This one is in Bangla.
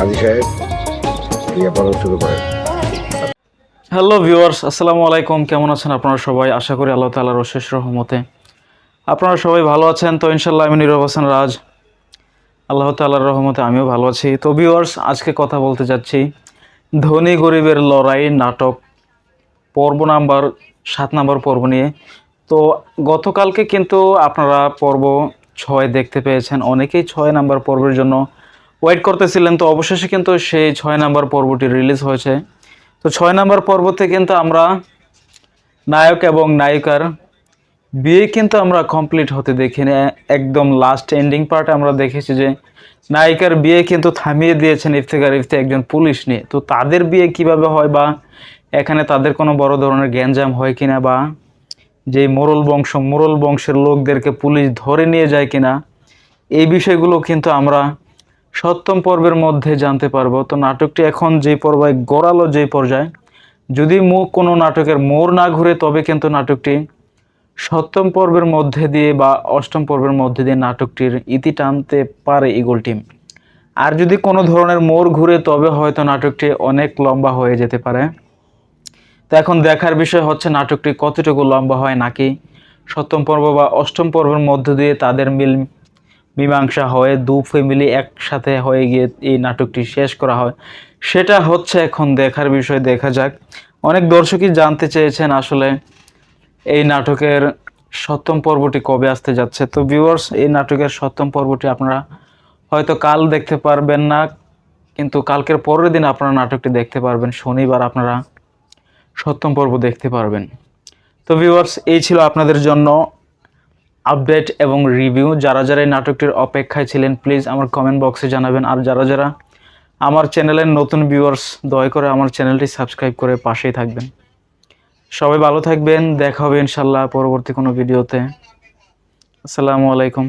কাজী সাহেব দিয়ে বলা শুরু করেন। হ্যালো ভিউয়ার্স আসসালামু আলাইকুম। কেমন আছেন আপনারা সবাই? আশা করি আল্লাহ তালার অশেষ রহমতে। আপনারা সবাই ভালো আছেন? তো ইনশাল্লাহ আমি নীরব হাসান রাজ। আল্লাহ তাল্লাহর রহমতে আমিও ভালো আছি। তো ভিউয়ার্স আজকে কথা বলতে যাচ্ছি ধনী গরিবের লড়াই নাটক। পর্ব নাম্বার সাত নাম্বার পর্ব নিয়ে। তো গতকালকে কিন্তু আপনারা পর্ব ছয় দেখতে পেয়েছেন। অনেকেই ছয় নাম্বার পর্বের জন্য ওয়েট করতেছিলেন তো অবশেষে কিন্তু সেই ছয় নাম্বার পর্বটি রিলিজ হয়েছে। তো ছয় নাম্বার পর্বতে কিন্তু আমরা নায়ক এবং নায়িকার বিয়ে কিন্তু আমরা কমপ্লিট হতে দেখিনি। একদম লাস্ট এন্ডিং পার্টে আমরা দেখেছি যে নায়িকার বিয়ে কিন্তু থামিয়ে দিয়েছেন ইফতেকার ইফতে একজন পুলিশ নিয়ে। তো তাদের বিয়ে কীভাবে হয় বা এখানে তাদের কোনো বড় ধরনের গ্যাঞ্জাম হয় কিনা বা যে মোরল বংশ, মোরল বংশের লোকদেরকে পুলিশ ধরে নিয়ে যায় কিনা, এই বিষয়গুলো কিন্তু আমরা সপ্তম পর্বের মধ্যে জানতে পারব। তো নাটকটি এখন যে পর্যায়ে গড়ালো যে পর্যায়ে, যদি মুখ কোনো নাটকের মোড় না ঘুরে, তবে কিন্তু নাটকটি সপ্তম পর্বের মধ্যে দিয়ে বা অষ্টম পর্বের মধ্যে দিয়ে নাটকটির ইতি টানতে পারে ইগল টিম। আর যদি কোনো ধরনের মোড় ঘুরে, তবে হয়তো নাটকটি অনেক লম্বা হয়ে যেতে পারে। তো এখন দেখার বিষয় হচ্ছে, নাটকটি কতটুকু লম্বা হয় নাকি সপ্তম পর্ব বা অষ্টম পর্বের মধ্য দিয়ে তাদের মিল মীমাংসা হয়ে দু ফ্যামিলি একসাথে হয়ে গিয়ে এই নাটকটি শেষ করা হয়। সেটা হচ্ছে এখন দেখার বিষয়, দেখা যাক। অনেক দর্শকই জানতে চেয়েছেন আসলে এই নাটকের সপ্তম পর্বটি কবে আসতে যাচ্ছে। তো ভিউয়ার্স এই নাটকের সপ্তম পর্বটি আপনারা হয়তো কাল দেখতে পারবেন না, কিন্তু কালকের পরের দিন আপনারা নাটকটি দেখতে পারবেন। শনিবার আপনারা সপ্তম পর্ব দেখতে পারবেন। তো ভিউয়ার্স এই ছিল আপনাদের জন্য আপডেট এবং রিভিউ। যারা যারা এই নাটকটির অপেক্ষায় ছিলেন প্লিজ আমার কমেন্ট বক্সে জানাবেন। আর যারা যারা আমার চ্যানেলের নতুন ভিউয়ার্স দয়া করে আমার চ্যানেলটি সাবস্ক্রাইব করে পাশেই থাকবেন। সবাই ভালো থাকবেন। দেখা হবে ইনশাল্লাহ পরবর্তী কোনো ভিডিওতে আসসালামু আলাইকুম।